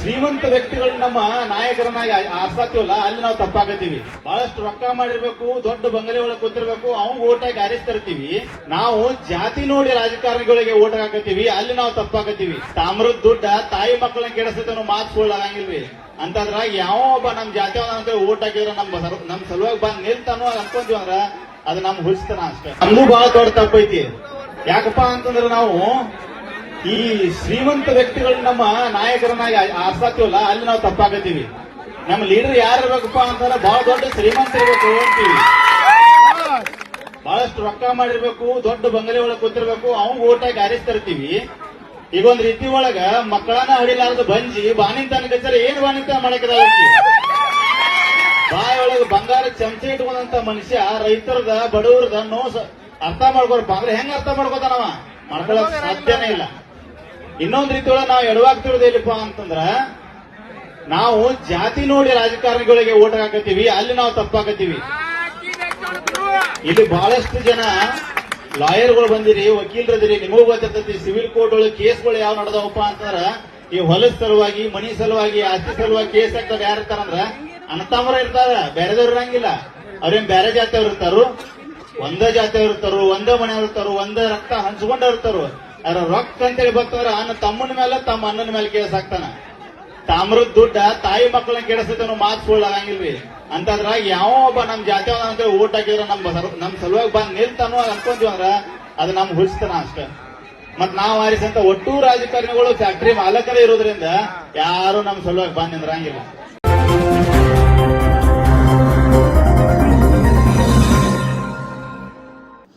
ಶ್ರೀಮಂತ ವ್ಯಕ್ತಿಗಳು ನಮ್ಮ ನಾಯಕರನ್ನಾಗಿ ಆರ್ಸಾತೀವಲ್ಲ ಅಲ್ಲಿ ನಾವು ತಪ್ಪಾಕತ್ತೀವಿ ಬಹಳಷ್ಟು ರೊಕ್ಕ ಮಾಡಿರ್ಬೇಕು, ದೊಡ್ಡ ಬಂಗಲೆ ಒಳಗೆ ಕೂತಿರ್ಬೇಕು, ಅವ್ನು ಓಟ್ ಹಾಕಿ ಆರಿಸ್ತಿರ್ತೀವಿ ನಾವು ಜಾತಿ ನೋಡಿ ರಾಜಕಾರಣಿಗಳಿಗೆ ಓಟ್ ಹಾಕತ್ತೀವಿ, ಅಲ್ಲಿ ನಾವು ತಪ್ಪಾಕತ್ತೀವಿ ತಾಮ್ರದ ದುಡ್ಡ ತಾಯಿ ಮಕ್ಕಳನ್ನ ಕೆಡಿಸುತ್ತೆ ಅನ್ನೋ ಮಾತು ಸುಳ್ಳು ಅಂತದ್ರಾಗ ಯಾವ ಒಬ್ಬ ನಮ್ ಜಾತಿ ಅಂತ ಓಟ್ ಹಾಕಿದ್ರೆ ನಮ್ ನಮ್ ಸಲುವಾಗಿ ಬಂದ್ ನಿಲ್ತಾನೋ ಅನ್ಕೊಂತೀವಿ ಅಂದ್ರ ಅದು ನಮ್ ಹುಚ್ಚತನ ಅಷ್ಟೇ. ನಮಗೂ ಬಹಳ ದೊಡ್ಡ ತಪ್ಪೈತಿ. ಯಾಕಪ್ಪ ಅಂತಂದ್ರೆ ನಾವು ಈ ಶ್ರೀಮಂತ ವ್ಯಕ್ತಿಗಳು ನಮ್ಮ ನಾಯಕರನ್ನಾಗಿ ಆರ್ಸಾತೀವಲ್ಲ ಅಲ್ಲಿ ನಾವು ತಪ್ಪಾಕತ್ತೀವಿ ನಮ್ಮ ಲೀಡರ್ ಯಾರು ಇರಬೇಕಪ್ಪ ಅಂತಂದ್ರೆ ಬಹಳ ದೊಡ್ಡ ಶ್ರೀಮಂತ ಇರ್ಬೇಕು ಅಂತೀವಿ. ಬಹಳಷ್ಟು ರೊಕ್ಕ ಮಾಡಿರ್ಬೇಕು, ದೊಡ್ಡ ಬಂಗಲೆ ಒಳಗೆ ಕೂತಿರ್ಬೇಕು, ಅವ್ನ್ ಓಟಾಗಿ ಆರಿಸ್ತಿರ್ತೀವಿ. ಈಗ ಒಂದ್ ರೀತಿ ಒಳಗ ಮಕ್ಕಳನ್ನ ಹಡಿಲಾರ್ದು ಬಂಜಿ ಬಾನಿಂತಾನ ಕಚ್ಚರ ಏನ್ ಬಾನಿಂತಾನ ಮಾಡಕ್ಕಿದ ಬಾಯೊಳಗ ಬಂಗಾರ ಚಮಚೆ ಇಟ್ಕೊಂಡಂತ ಮನುಷ್ಯ ರೈತರದ, ಬಡವರದ ನೋವು ಅರ್ಥ ಮಾಡ್ಕೊಳ್ಪ ಅಂದ್ರೆ ಹೆಂಗ ಅರ್ಥ ಮಾಡ್ಕೋತಾನವ? ಮಾಡ್ಕೊಳಕ್ ಸಾಧ್ಯನೇ ಇಲ್ಲ. ಇನ್ನೊಂದ್ ಒಳಗೆ ನಾವು ಎಡವಾಗಿ ತಿಳಿದೇಲಿಪ್ಪ ಅಂತಂದ್ರ, ನಾವು ಜಾತಿ ನೋಡಿ ರಾಜಕಾರಣಿಗಳಿಗೆ ಓಟ್ ಹಾಕತ್ತೀವಿ, ಅಲ್ಲಿ ನಾವು ತಪ್ಪಾಕತ್ತೀವಿ. ಇಲ್ಲಿ ಬಹಳಷ್ಟು ಜನ ಲಾಯರ್ಗಳು ಬಂದಿರಿ ವಕೀಲರದಿರಿ ನಿಮಗೂ ಗೊತ್ತಿರ್ತೈತಿ, ಸಿವಿಲ್ ಕೋರ್ಟ್ ಒಳಗೆ ಕೇಸ್ಗಳು ಯಾವ ನಡೆದವಪ್ಪ ಅಂತಂದ್ರ ಈ ಹೊಲದ ಸಲುವಾಗಿ, ಮನಿ ಸಲುವಾಗಿ, ಆಸ್ತಿ ಸಲುವಾಗಿ ಕೇಸ್ ಹಾಕ್ತಾರೆ ಯಾರು ಇರ್ತಾರಂದ್ರ ಅಣ್ಣತಮ್ಮರ ಇರ್ತಾರ, ಬೇರೆದವ್ರು ಇರಂಗಿಲ್ಲ. ಅವ್ರೇನ್ ಬೇರೆ ಜಾತಿಯವ್ರು ಇರ್ತಾರು? ಒಂದೇ ಜಾತಿಯವ್ರು ಇರ್ತಾರು, ಒಂದೇ ಮನೆಯವ್ರು ಇರ್ತಾರು, ಒಂದೇ ರಕ್ತ ಹಂಚ್ಕೊಂಡವ್ರು ಇರ್ತಾರು. ಅದ್ರ ರೊಕ್ಕ ಅಂತೇಳಿ ಬರ್ತವ್ರ ಅನ್ನ ತಮ್ಮನ ಮೇಲೆ, ತಮ್ಮ ಅಣ್ಣನ ಮೇಲೆ ಕೇಸ್ ಹಾಕ್ತಾನ. ತಾಮ್ರದ ದುಡ್ಡ ತಾಯಿ ಮಕ್ಕಳನ್ನ ಕೆಡಿಸ್ತೈತೆ ಅನ್ನೋ ಮಾತು ಸುಳ್ಳು ಆಗಂಗಿಲ್ವಿ ಅಂತಂದ್ರಾಗ ಯಾವ ಒಬ್ಬ ನಮ್ ಜಾತಿ ಅಂತ ಓಟ್ ಹಾಕಿದ್ರೆ ನಮ್ ನಮ್ ಸಲುವಾಗಿ ಬಂದ್ ನಿಲ್ತಾನೋ ಅನ್ಕೊಂತೀವಿ ಅಂದ್ರ ಅದು ನಮ್ ಹುಡ್ಸ್ತಾನ ಅಷ್ಟ. ಮತ್ ನಾವ್ ಆರಿಸಂತ ಒಟ್ಟು ರಾಜಕಾರಣಿಗಳು ಫ್ಯಾಕ್ಟ್ರಿ ಮಾಲಕರೇ ಇರೋದ್ರಿಂದ ಯಾರು ನಮ್ ಸಲುವಾಗಿ ಬಂದ್ ನಿಂದ್ರಂಗಿಲ್ಲ.